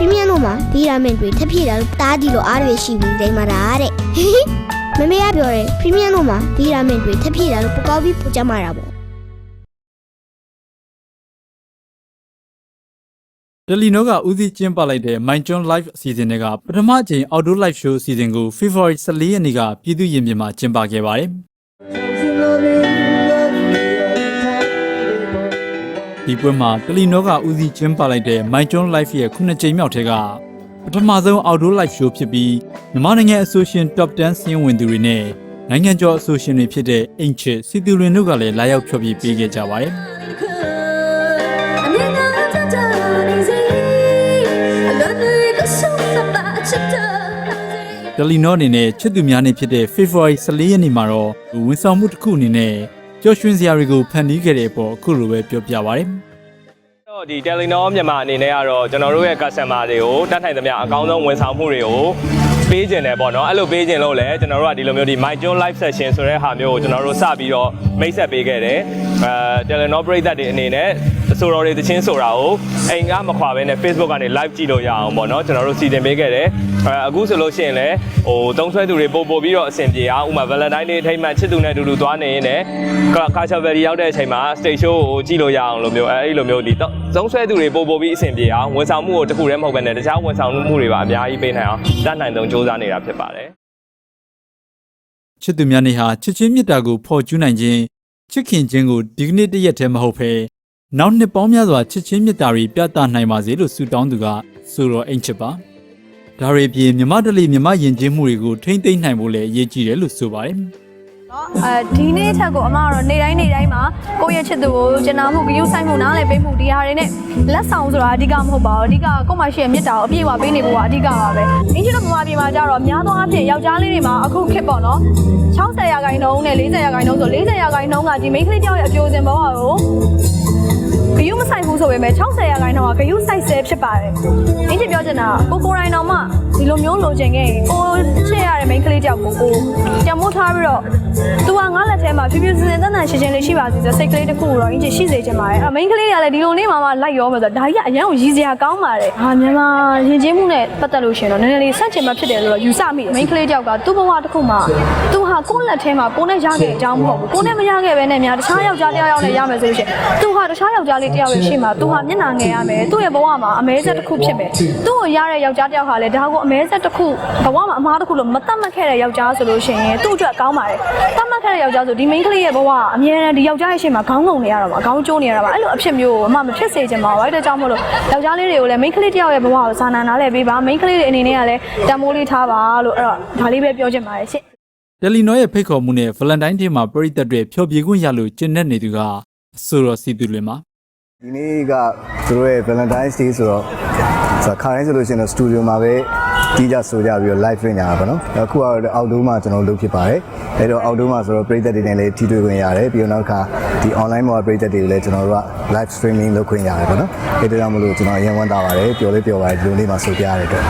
ပရီးမီယံတို့မှာဒီရာမင်တွေထပ်ဖြည့်တာလို့တားဒီလိုအားတွေရှိပြီးတိမ်မာတာတဲ့မမေကပြောတယ်ပရီးမီယံတို့မှာဒီရာမင်တွေထပ်ဖြည့်တာလို့ပကောက်ပြီးပူကြမှာတာပေါ့တယ်လီနိုကဦးစီးကျင်းပလိုက်တဲ့ My John Live အစီအစဉ်တွေကပထမအကြိမ် Outdoor Live Show အစီအစဉ်ကို February 14ရက်နေ့ကပြည်သူ့ရင်ပြင်မှာကျင်းပခဲ့ပါတယ်။ ဒီပွဲမှာတယ်လီနိုကဦးစီးကျင်းပလိုက်တဲ့ My John Live ရဲ့ခုနှစ်ကြိမ်မြောက်ထဲကပထမဆုံး Outdoor Live Show ဖြစ်ပြီးမြန်မာနိုင်ငံအဆိုရှင် Top 10စီးရင်ဝင်သူတွေနဲ့နိုင်ငံကျော်အဆိုရှင်တွေဖြစ်တဲ့အင်ချစ်စီတူရင်တို့ကလည်းလာရောက်ဖျော်ဖြေပေးခဲ့ကြပါတယ်။အမြဲတမ်းကြကြနေစေအလွန်တွေကဆုံးသပါချစ်တဲ့တယ်လီနောအနေနဲ့ချစ်သူများနေ့ဖြစ်တဲ့ February 14ရက်နေ့မှာတော့ဝန်ဆောင်မှုတစ်ခုအနေနဲ့ ပျော်ရွှင်စရာတွေကိုဖန်တီးခဲ့တဲ့အပေါ်အခုလိုပဲပြောပြပါရစေတော့ဒီ Telenor မြန်မာအနေနဲ့ကတော့ကျွန်တော်တို့ရဲ့ customer တွေကိုတတ်နိုင်သမျှအကောင်းဆုံးဝန်ဆောင်မှုတွေကိုပေးခြင်းတယ်ပေါ့နော်အဲ့လိုပေးခြင်းလို့လည်းကျွန်တော်တို့ကဒီလိုမျိုးဒီ My John Live Session ဆိုတဲ့ဟာမျိုးကိုကျွန်တော်တို့စပြီးတော့မိတ်ဆက်ပေးခဲ့တယ်အဲ Telenor ပရိသတ်တွေအနေနဲ့အ ဆိုတော်တွေတချင်းဆိုတာကိုအိမ်ကမခွာဘဲနဲ့ Facebook ကနေ live ကြည့်လို့ရအောင်ပေါ့နော်ကျွန်တော်တို့စီစဉ်ပေးခဲ့တယ်အဲအခုဆိုလို့ရှိရင်လည်းဟိုတုံးဆွဲသူတွေပို့ပို့ပြီးတော့အဆင်ပြေအောင်ဥပမာ Valentine Day အထိမ်းအမှန်ချစ်သူနဲ့အတူတူသွားနေရင်လည်း Culture Valley ရောက်တဲ့အချိန်မှာ stage show ကိုကြည့်လို့ရအောင်လို့မျိုးအဲအဲ့လိုမျိုးဒီသုံးဆွဲသူတွေပို့ပို့ပြီးအဆင်ပြေအောင်ဝန်ဆောင်မှုကိုတစ်ခုတည်းမဟုတ်ဘဲနဲ့တခြားဝန်ဆောင်မှုတွေပါအများကြီးပေးနိုင်အောင်တတ်နိုင်ဆုံးစူးစမ်းနေတာဖြစ်ပါတယ်ချစ်သူများနေ့ဟာချစ်ချင်းမြတ်တာကိုဖော်ကျူးနိုင်ခြင်းချစ်ခင်ခြင်းကိုဒီကနေ့တရက်တည်းမဟုတ်ဘဲ နောက်နှစ်ပေါင်းများစွာချစ်ချင်းမြတ်တာတွေပြသနိုင်ပါစေလို့ဆုတောင်းသူကဆိုတော်အင်ချစ်ပါဒါတွေအပြင်မြမတလီမြမယဉ်ကျေးမှုတွေကိုထိမ့်သိမ့်နိုင်ဖို့လည်းအရေးကြီးတယ်လို့ဆိုပါတယ်နော်အဲဒီနေ့ချက်ကိုအမကတော့နေ့တိုင်းနေ့တိုင်းမှာကိုယ့်ရဲ့ချစ်သူကိုကျင်နာမှုဂရုစိုက်မှုနားလည်ပေးမှုဒီဟာတွေနဲ့လက်ဆောင်ဆိုတာအဓိကမဟုတ်ပါဘူးအဓိကကိုယ့်မှာရှိတဲ့မေတ္တာကိုအပြည့်အဝပေးနေဖို့ကအဓိကပါပဲအင်းချစ်တို့မြန်မာပြည်မှာကြတော့များသောအားဖြင့်ယောက်ျားလေးတွေမှာအခုခေတ်ပေါ့နော်60ရာခိုင်နှုန်းနဲ့40ရာခိုင်နှုန်းဆို40ရာခိုင်နှုန်းကဒီမိန်းကလေးကြောက်ရဲ့အပြိုစင်ဘဝကို ဂယုမဆိုင်ဘူးဆိုပေမဲ့60ရာခိုင်နှုန်းကဂယုဆိုင်ဆဲဖြစ်ပါတယ်အင်းချစ်ပြောချင်တာကကိုကိုယ်တိုင်တော်မှဒီလိုမျိုးလိုချင်ခဲ့ရင်ကိုချစ်ရတဲ့မိန်းကလေးကြောက်ကိုကိုကြံမိုးထားပြီးတော့သူကငါ့လက် ထဲမှာဖြူဖြူစင်စင်တန်တန်ရှင်းရှင်းလေးရှိပါစေဆိုစိတ်ကလေးတစ်ခုကိုတော့အင်းချစ်ရှိစေချင်ပါတယ်အမိန်းကလေးတွေကလည်းဒီလိုလေးမှမှလိုက်ရောမယ်ဆိုတော့ဒါကြီးကအရန်ကိုရည်စရာကောင်းပါတယ်ဟာမြန်မာရင်ကျေးမှုနဲ့ပတ်သက်လို့ရှိရင်တော့နည်းနည်းလေးဆန့်ကျင်မှဖြစ်တယ်လို့တော့ယူဆမိတယ်မိန်းကလေးတယောက်ကသူ့ဘဝတစ်ခုမှာသူဟာကိုယ့်လက်ထဲမှာကိုယ်နဲ့ရခဲ့တဲ့အကြောင်းမဟုတ်ဘူးကိုယ်နဲ့မရခဲ့ပဲနဲ့များတခြားယောက်ျားတစ်ယောက်ယောက်နဲ့ရမယ်ဆိုလို့ရှိရင်သူဟာတခြားယောက်ျားလေးတစ်ယောက်ရဲ့ရှေ့မှာသူဟာမျက်နှာငယ်ရမယ်သူ့ရဲ့ဘဝမှာအမဲဆက်တစ်ခုဖြစ်မယ်သူ့ကိုရတဲ့ယောက်ျားတစ်ယောက်ဟာလည်းဒါကိုအမဲဆက်တစ်ခုဘဝမှာအမားတစ်ခုလို့မတတ်မှတ်ခဲ့တဲ့ယောက်ျားဆိုလို့ရှိရင်သူ့အတွက်ကောင်းပါတယ်တတ်မှတ်ခဲ့တဲ့ယောက်ျားဆိုဒီမိန်းကလေးရဲ့ဘဝကအမြဲတမ်းဒီယောက်ျားရဲ့ရှေ့မှာခေါင်းငုံနေရတော့မှာခေါင်းကျိုးနေရတာပါအဲ့လိုအဖြစ်မျိုးကိုအမမဖြစ်စေချင်ပါဘူးအဲ့ဒါကြောင့်မလို့ယောက်ျားလေးတွေကိုလည်းမိန်းကလေးတစ်ယောက်ရဲ့ဘဝကိုစာနာနားလည်ပေးပါမိန်းကလေးတွေအနေနဲ့ကလည်းတန်မိုးလေးထားပါလို့အဲ့တော့ဒါလေးပဲပြောချင်ပါတယ်ရှင့်တယ်လီနောရဲ့ဖိတ်ခေါ်မှုနဲ့ Valentine Day မှာပရိသတ်တွေဖျော်ဖြေခွင့်ရလို့ကျင့်တဲ့နေသူကအဆိုတော်စီသူတွေမှာဒီနေ့ကသူတို့ရဲ့ Valentine's Day ဆိုတော့ဆိုတော့ခါတိုင်းဆိုလို့ရှိရင်တော့ studio မှာပဲ ကြီးကြဆိုကြပြီးတော့ live ပြင်ကြတာပေါ့နော်အခုကတော့ outdoor မှာကျွန်တော်လုပ်ဖြစ်ပါတယ်အဲတော့ outdoor မှာဆိုတော့ပရိသတ်တွေနဲ့လည်းထိတွေ့ခွင့်ရတယ်ပြီးတော့နောက်တစ်ခါဒီ online မှာပရိသတ်တွေကိုလည်းကျွန်တော်တို့က live streaming လုပ်ခွင့်ရတယ်ပေါ့နော်အဲဒါကြောင့်မလို့ကျွန်တော်အရင်ဝမ်းသာပါတယ်ပျော်လေးပျော်ပါတယ်ဒီလိုလေးမှာဆိုပြရတဲ့အတွက်